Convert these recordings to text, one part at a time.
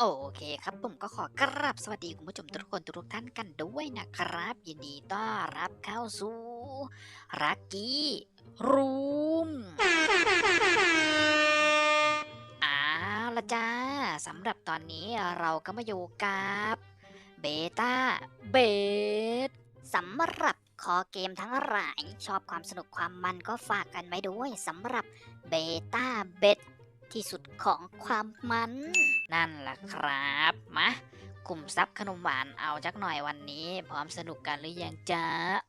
โอเคครับผมก็ขอกราบสวัสดีคุณผู้ชมทุกคนทุกท่านกันด้วยนะครับ ยินดีต้อนรับเข้าสู่รักกี้รูมเอาละจ้าสำหรับตอนนี้เราก็มาอยู่กับเบต้าเบสสำหรับคอเกมทั้งหลาย ชอบความสนุกความมันก็ฝากกันไว้ด้วยสำหรับเบต้าเบส ที่สุดของความมัน นั่นแหละครับมากลุ่มซับขนมหวานเอาจักหน่อยวันนี้ พร้อมสนุกกันหรือยังจ๊ะ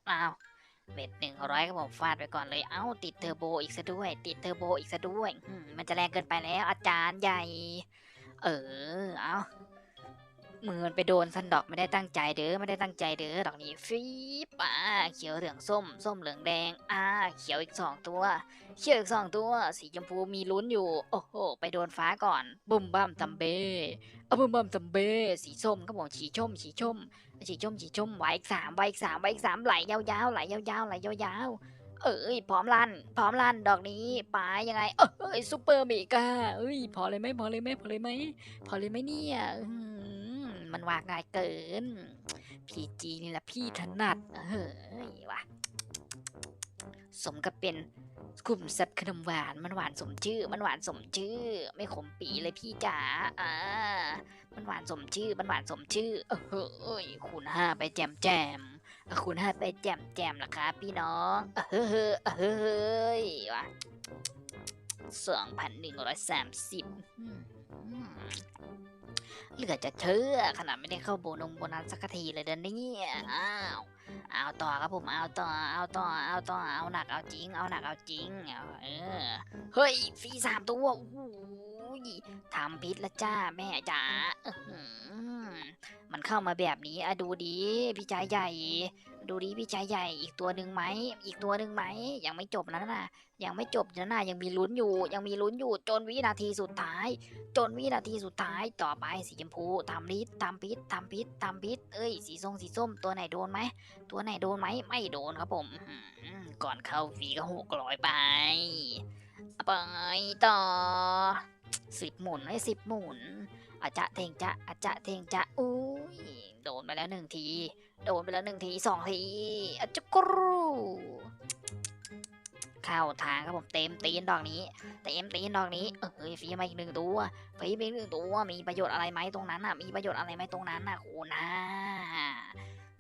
เอาเบ็ดหนึ่งร้อยก็ผมฟาดไปก่อนเลย เอ้า ติดเทอร์โบอีกซะด้วย ติดเทอร์โบอีกซะด้วยอืมมันจะแรงเกินไปแล้วอาจารย์ใหญ่ เออ มือมันไปโดนซันดอกไม่ได้ตั้งใจเด้อไม่ได้ตั้งใจเด้อดอกนี้ฟีบอ่าเขียวเหลืองส้ม ส้มเหลืองแดงอ่าเขียวอีกสองตัวเชือกสองตัว สีชมพูมีลุ้นอยู่ โอ้โห ไปโดนฟ้าก่อนบุ้มบ้ามตัมเบ้อะบุ้มบ้ามตัมเบ้สีส้มครับผมสีชมสีชมสีชมสีชมไหวอีกสามไหวอีกสามไหวอีกสามไหลยาวๆไหลยาวๆไหลยาวๆเอ้ยพร้อมลั่นพร้อมลั่นดอกนี้ปายังไง เอ้ยซูเปอร์เมกาเอ้ยพอเลยไหมพอเลยไหมพอเลยไหมพอเลยไหมเนี่ย ว่าง่ายเกินพีจีนี่แหละพี่ถนัด เฮ้ยว่ะสมกับเป็นกลุ่มแซ่บขนมหวานมันหวานสมชื่อ มันหวานสมชื่อ ไม่ขมปีเลยพี่จ๋าอ่ามันหวานสมชื่อ มันหวานสมชื่อเออเฮ้ยคูณห้าไปแจมแจมคูณห้าไปแจมแจมล่ะครับพี่น้องเออเฮ้อเฮ้อเออเฮ้อเฮ้ยวะสองพันหนึ่งร้อยสามสิบ เหลือจะเชื่อขนาดไม่ได้เข้าโบนงโบนัสสักทีเลยเด้อเนี่ยอ้าวเอาต่อครับผมเอาต่อเอาต่อเอาต่อเอาหนักเอาจริง เอาหนักเอาจริงเอาเออเฮ้ยฟรีสามตัวโอ้โหทำพิษละจ้าแม่จ๋าอื้อหือ มันเข้ามาแบบนี้อะดูดีพี่ชายใหญ่ ดูดีพี่ชายใหญ่อีกตัวหนึ่งไหมอีกตัวหนึ่งไหมยังไม่จบนะน่ะยังไม่จบนะน่ะยังมีลุ้นอยู่ ยังมีลุ้นอยู่จนวินาทีสุดท้าย จนวินาทีสุดท้ายต่อไปสีชมพูทำพิษทำพิษทำพิษทำพิษเอ้ยสีส้มสีส้มตัวไหนโดนไหมตัวไหนโดนไหมไม่โดนครับผม ก่อนเข้าฟรีก็หกร้อยไป ไปต่อสิบหมุนไม่สิบหมุนอาจะเทงจะอาจะเทงจะอุ้ยโดนไปแล้วหนึ่งที โดนไปแล้วหนึ่งทีสองทีอาจะกรูเข้าทางครับผมเต็มตีนดอกนี้เต็มตีนดอกนี้เอ้ยฟีมาอีกหนึ่งตัวฟีมาอีกหนึ่งตัวมีประโยชน์อะไรไหมตรงนั้นอะมีประโยชน์อะไรไหมตรงนั้นน่ะคูณห้า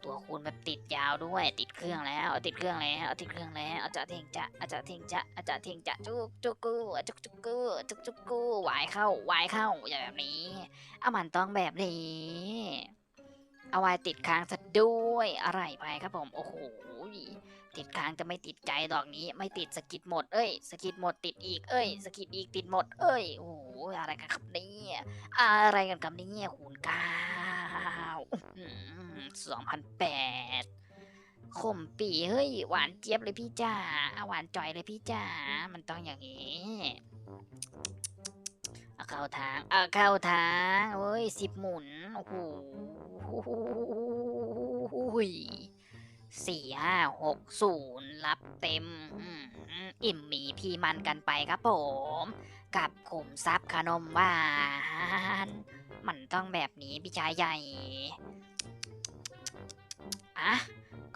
ตัวคูณแบบติดยาวด้วย ติดเครื่องแล้ว ติดเครื่องแล้วติดเครื่องแล้วอาจจะเทงจะอาจจะเทงจะอาจจะเทงจะจุกจุกกูจุกจุกกูจุกจุกกูวายเข้าวายเข้าอย่างแบบนี้เอามันต้องแบบนี้เอาไว้ติดค้างซะด้วยอะไรไปครับผมโอ้โหติดค้างจะไม่ติดใจดอกนี้ ไม่ติดสกิดหมดเอ้ยสกิดหมดติดอีกเอ้ยสกิดอีกติดหมดเอ้ยโอ้โหอะไรกันครับเนี่ยอะไรกันครับเนี่ยคูณเก้า สองพันแปดขมปีเฮ้ย หวานเจี๊ยบเลยพี่จ้าอาหวานจ่อยเลยพี่จ้า มันต้องอย่างนี้เอาเข้าทางเอาเข้าทางเฮ้ยสิบหมุน โอ้โหสี่ห้าหกศูนย์รับเต็ม อิ่มมีพี่มันกันไปครับผม กับขุมทรัพย์ขนมหวาน มันต้องแบบนี้พี่ชายใหญ่อะ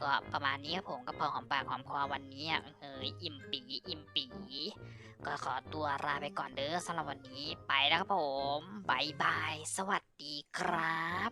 ก็ประมาณนี้ครับผมก็พอหอมปากหอมคอวันนี้อะเฮ้ยอิ่มปีอิ่มปี ก็ขอตัวลาไปก่อนเด้อสำหรับวันนี้ไปแล้วครับผมบายบาย สวัสดีครับ